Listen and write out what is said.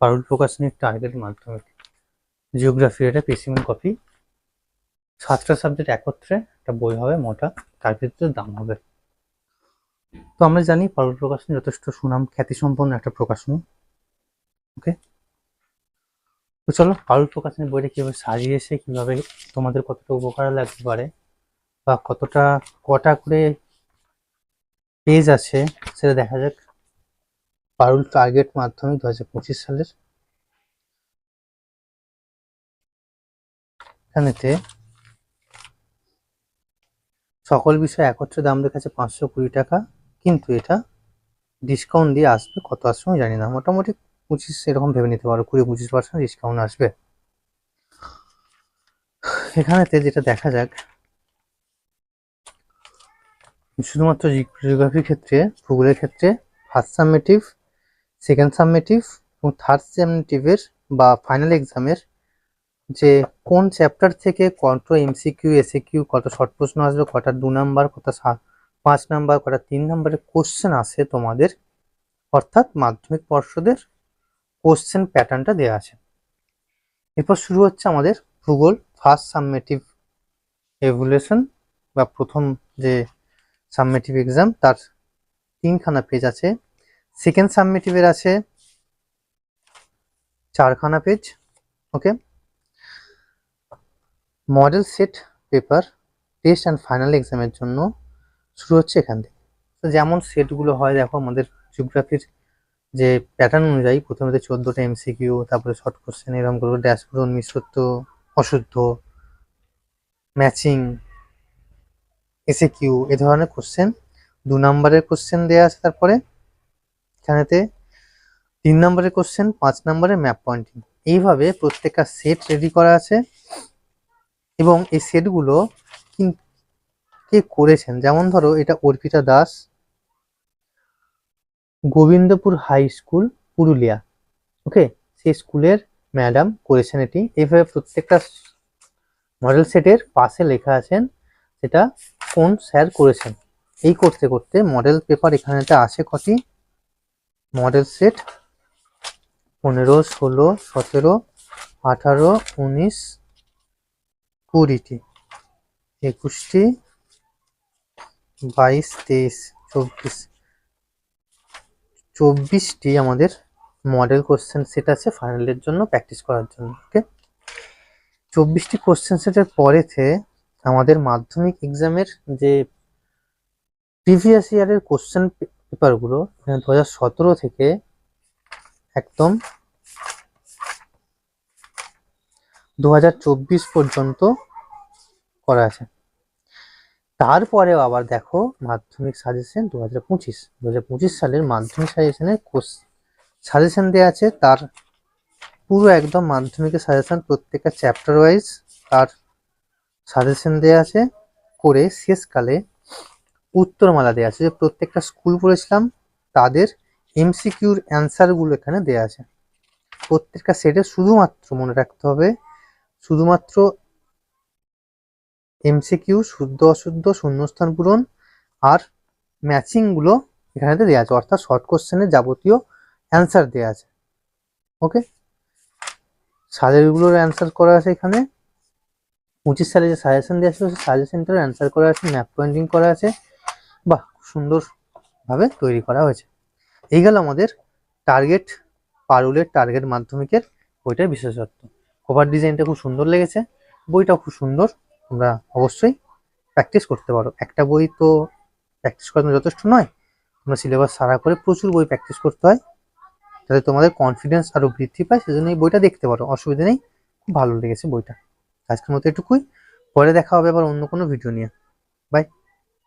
পারুল প্রকাশনীর target মাধ্যমিক জিওগ্রাফির একটা specimen copy সাতটা সাবজেক্ট একত্রে, একটা বই হবে মোটা, তার ভিতরে দাম হবে। তো আমরা জানি পারুল প্রকাশনী যথেষ্ট সুনাম, খ্যাতিসম্পন্ন একটা প্রকাশনী। ওকে তো চলো, পারুল প্রকাশনী বইটা কীভাবে সাজিয়েছে, কীভাবে তোমাদের কতটা উপকার লাগতে পারে, বা কতটা, কটা করে পেজ আছে, সেটা দেখা যাক। পারুল টার্গেট মাধ্যমিক দু হাজার পঁচিশ সালের। এখানেতে সকল বিষয় একত্রে দাম লেখা আছে পাঁচশো কুড়ি টাকা, কিন্তু এটা ডিসকাউন্ট দিয়ে আসবে কত আসবে জানি না। মোটামুটি পঁচিশ এরকম ভেবে নিতে পারো, কুড়ি পঁচিশ পার্সেন্ট ডিসকাউন্ট আসবে। এখানেতে যেটা দেখা যাক, শুধুমাত্র জিওগ্রাফির ক্ষেত্রে, ভূগোলের ক্ষেত্রে ফার্স্ট সেকেন্ড সাবমেটিভ এবং থার্ড সাবমেটিভের বা ফাইনাল এক্সামের যে কোন চ্যাপ্টার থেকে কত এমসিকিউ এসএকিউ কত শর্ট প্রশ্ন আসবে কটা দু নাম্বার সা- পাঁচ নাম্বার কটা তিন নাম্বারের কোশ্চেন আসে তোমাদের। অর্থাৎ মাধ্যমিক পর্ষদের কোশ্চেন প্যাটার্নটা দেওয়া আছে। এরপর শুরু হচ্ছে আমাদের ভূগোল ফার্স্ট সাবমেটিভ এভুলেশন বা প্রথম যে সাবমেটিভ এক্সাম তার তিনখানা পেজ আছে। সেকেন্ড সাবমিটিভের আছে চারখানা page okay model set paper test and final এক্সামের জন্য শুরু হচ্ছে এখান থেকে। তো যেমন সেটগুলো হয়, দেখো আমাদের জিওগ্রাফির যে প্যাটার্ন অনুযায়ী প্রথমে তো চোদ্দোটা এমসিকিউ তারপরে শর্ট কোশ্চেন এরকম করে ড্যাশবোর্ড মিশ্রত্ব, অশুদ্ধ ম্যাচিং এসে কিউ এ ধরনের কোশ্চেন দু নম্বরের কোশ্চেন দেওয়া আছে তারপরে। এখানেতে তিন নম্বরের কোশ্চেন পাঁচ নম্বরে ম্যাপ পয়েন্টিং এইভাবে প্রত্যেকটা সেট রেডি করা আছে এবং এই সেটগুলো কে করেছেন? যেমন ধরো এটা Arpita Das, Gobindapur high school Purulia. Okay সেই স্কুলের ম্যাডাম করেছেন এটি। এইভাবে প্রত্যেকটা মডেল সেটের পাশে লেখা আছেন সেটা কোন স্যার করেছেন। এই করতে করতে মডেল পেপার এখানেতে আছে কটি। মডেল সেট পনেরো, ষোলো, সতেরো, আঠারো, উনিশ, কুড়িটি, একুশটি, বাইশ, তেইশ, চব্বিশ। চব্বিশটি আমাদের মডেল কোশ্চেন সেট আছে ফাইনালের জন্য প্র্যাকটিস করার জন্য ওকে চব্বিশটি কোশ্চেন সেটের পরেতে আমাদের মাধ্যমিক এক্সামের যে প্রিভিয়াস ইয়ারের কোশ্চেন পেপারগুলো দু হাজার সতেরো থেকে একদম দু হাজার চব্বিশ পর্যন্ত করা আছে। তারপরেও আবার দেখো মাধ্যমিক সাজেশন দু হাজার পঁচিশ। দু হাজার পঁচিশ সালের মাধ্যমিক সাজেশনের কোর্স সাজেশন দেওয়া আছে, তার পুরো একদম মাধ্যমিকের সাজেশন প্রত্যেকটা চ্যাপ্টার ওয়াইজ তার সাজেশন দেওয়া আছে। করে শেষকালে উত্তরমালা দেওয়া আছে যে প্রত্যেকটা স্কুল পড়েছিলাম তাদের এমসিকিউর অ্যান্সারগুলো এখানে দেওয়া আছে। প্রত্যেকটা সেটে শুধুমাত্র মনে রাখতে হবে, শুধুমাত্র এমসিকিউ শুদ্ধ, অশুদ্ধ, শূন্যস্থান পূরণ আর ম্যাচিংগুলো এখানেতে দেওয়া আছে, অর্থাৎ শর্ট কোশ্চেনের যাবতীয় অ্যান্সার দেওয়া আছে। ওকে সালেরগুলোর অ্যান্সার করা আছে এখানে। পঁচিশ সালে যে সাজেশন দেওয়া ছিল সাজেশনটার অ্যান্সার করা আছে ম্যাপ পয়েন্টিং করা আছে। সুন্দরভাবে তৈরি করা হয়েছে। এই গেল আমাদের টার্গেট পারুলের টার্গেট মাধ্যমিকের বইটার বিশেষত্ব। কভার ডিজাইনটা খুব সুন্দর লেগেছে, বইটাও খুব সুন্দর, তোমরা অবশ্যই প্র্যাকটিস করতে পারো। একটা বই তো প্র্যাকটিস করানো যথেষ্ট নয়, তোমরা সিলেবাস সারা করে প্রচুর বই প্র্যাকটিস করতে হয়, যাতে তোমাদের কনফিডেন্স আরও বৃদ্ধি পায়, সেজন্য এই বইটা দেখতে পারো। অসুবিধা নেই, খুব ভালো লেগেছে বইটা। আজকের মতো এটুকুই, পরে দেখা হবে আবার অন্য কোনো ভিডিও নিয়ে। বাই